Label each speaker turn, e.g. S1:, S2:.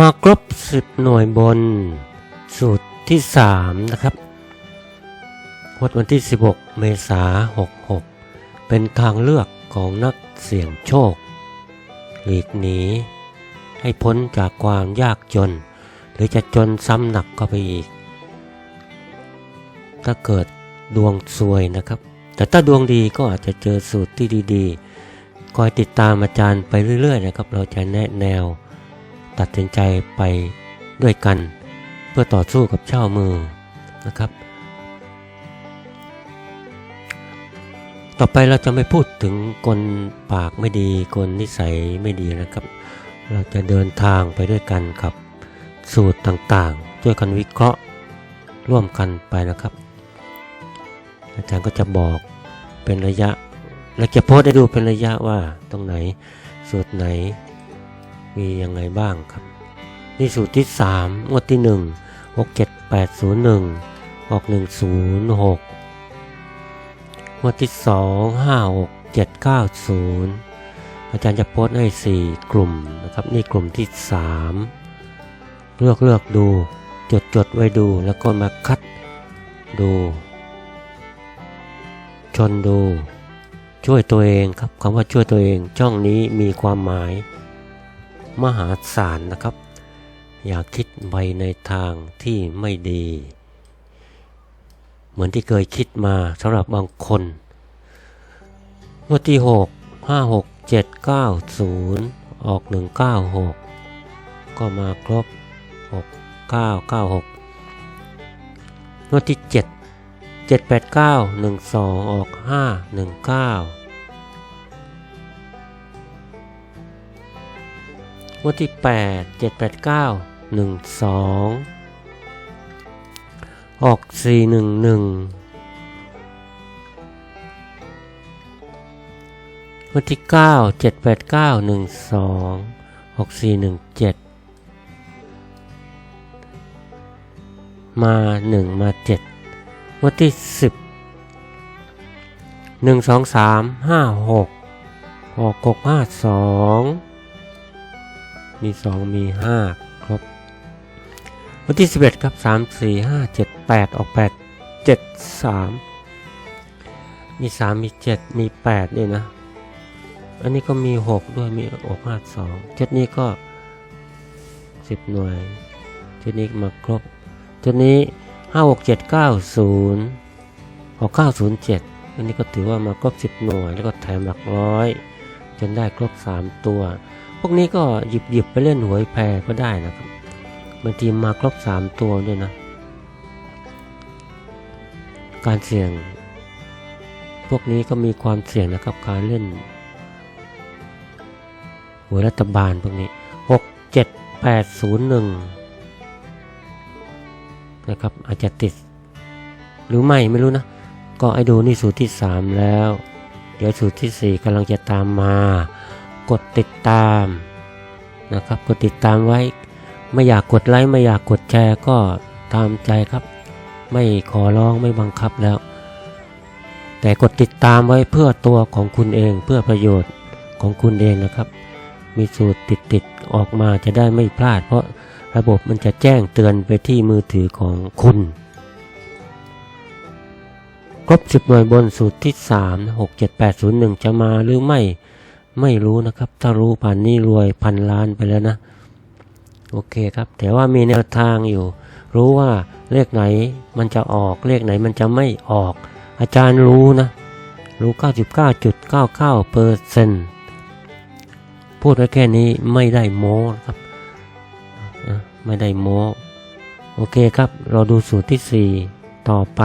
S1: มากรบสิบหน่วยบน สูตรที่ 3 นะครับวดวันที่ 16 เมษา66 เป็นทางเลือกของนักเสี่ยงโชค หลีกหนี ให้พ้นจากความยากจน หรือจะจนซ้ำหนักเข้าไปอีก ถ้าเกิดดวงซวยนะครับ แต่ถ้าดวงดีก็อาจจะเจอสูตรที่ดีๆ คอยติดตามอาจารย์ไปเรื่อยๆนะครับ เราจะแนะแนว ตัดสินใจไปด้วยกัน เพื่อต่อสู้กับเจ้ามือนะครับ ต่อไปเราจะไม่พูดถึงคนปากไม่ดีคนนิสัยไม่ดีนะครับ เราจะเดินทางไปด้วยกันกับสูตรต่างๆ ช่วยกันวิเคราะห์ร่วมกันไปนะครับ อาจารย์ก็จะบอกเป็นระยะ และจะโพสต์ให้ดูเป็นระยะว่าตรงไหนสูตรไหน มียังไงบ้างครับ นี่สูตรที่3งวดที่ 1 6 7 8 0 1 ออก 106 งวดที่ 2 5 6 7 9 0 อาจารย์จะโพสต์ให้ 4 กลุ่มนะครับนี่กลุ่มที่ 3 เลือกเลือกดูจดจดไว้ดูแล้วก็มาคัดดู ชนดู ช่วยตัวเองครับคำว่าช่วยตัวเองช่องนี้มีความหมาย มหาศาลนะครับ อย่าคิดไปในทางที่ไม่ดี เหมือนที่เคยคิดมาสำหรับบางคนงวดที่ 6 5 6 7 9 0 ออก 196 ก็มาครบ 6 9 9 6งวดที่ 7 7 8 9 1 2 ออก 5 วดที่ 8 7 8 9 1 2 ออก 4 1 1งวดที่ 9 7 8 9 1 2 ออก 4 1 7 มา 1 มา7งวดที่ 10 1 2 3 5 6 ออก 6 5 2 มี 2 มี 5 ครบ วันที่ 11 ครับ 3 4 5 7 8 ออก 8 7 3 มี 3 มี 7 มี 8 ด้วยนะ อันนี้ก็มี 6 ด้วย มีออก5 2 ชุดนี้ก็ 10 หน่วย ชุดนี้มาครบ ชุดนี้ 5 6 7 9 0ออก907 อันนี้ก็ถือว่ามาครบ 10 หน่วย แล้วก็แถมหลักร้อย จนได้ครบ 3 ตัว วกนี้ก็หยิบหยิบไปเล่นหวยแพรก็ได้นะครับบางทีมาครบ3ตัวด้วยนะ การเสี่ยง พวกนี้ก็มีความเสี่ยงนะครับการเล่นหวยรัฐบาลพวกนี้6 7 8 0 1นย์หนึ่งนะครับอาจจะติด หรือไม่ไม่รู้นะ ก็ไอ้ดูนี่สูตรที่ 3 แล้ว เดี๋ยวสูตรที่ 4กำลังจะตามมา กดติดตามนะครับ กดติดตามไว้ ไม่อยากกดไลค์ไม่อยากกดแชร์ก็ตามใจครับ ไม่ขอร้องไม่บังคับแล้ว แต่กดติดตามไว้เพื่อตัวของคุณเองเพื่อประโยชน์ของคุณเองนะครับ มีสูตรติดติดๆออกมาจะได้ไม่พลาด เพราะระบบมันจะแจ้งเตือนไปที่มือถือของคุณครบ10หน่วยบนสูตรที่ 3 6 7 8 0 1 จะมาหรือไม่ ไม่รู้นะครับ ถ้ารู้ผ่านนี้รวยพันล้านไปแล้วนะ โอเคครับ แต่ว่ามีแนวทางอยู่ รู้ว่าเลขไหนมันจะออกเลขไหนมันจะไม่ออก อาจารย์รู้นะ รู้ 99.99เปอร์เซนต์พูดไว้แค่นี้ไม่ได้โม้นะครับ ไม่ได้โม้ โอเคครับ เราดูสูตรที่ 4 ต่อไป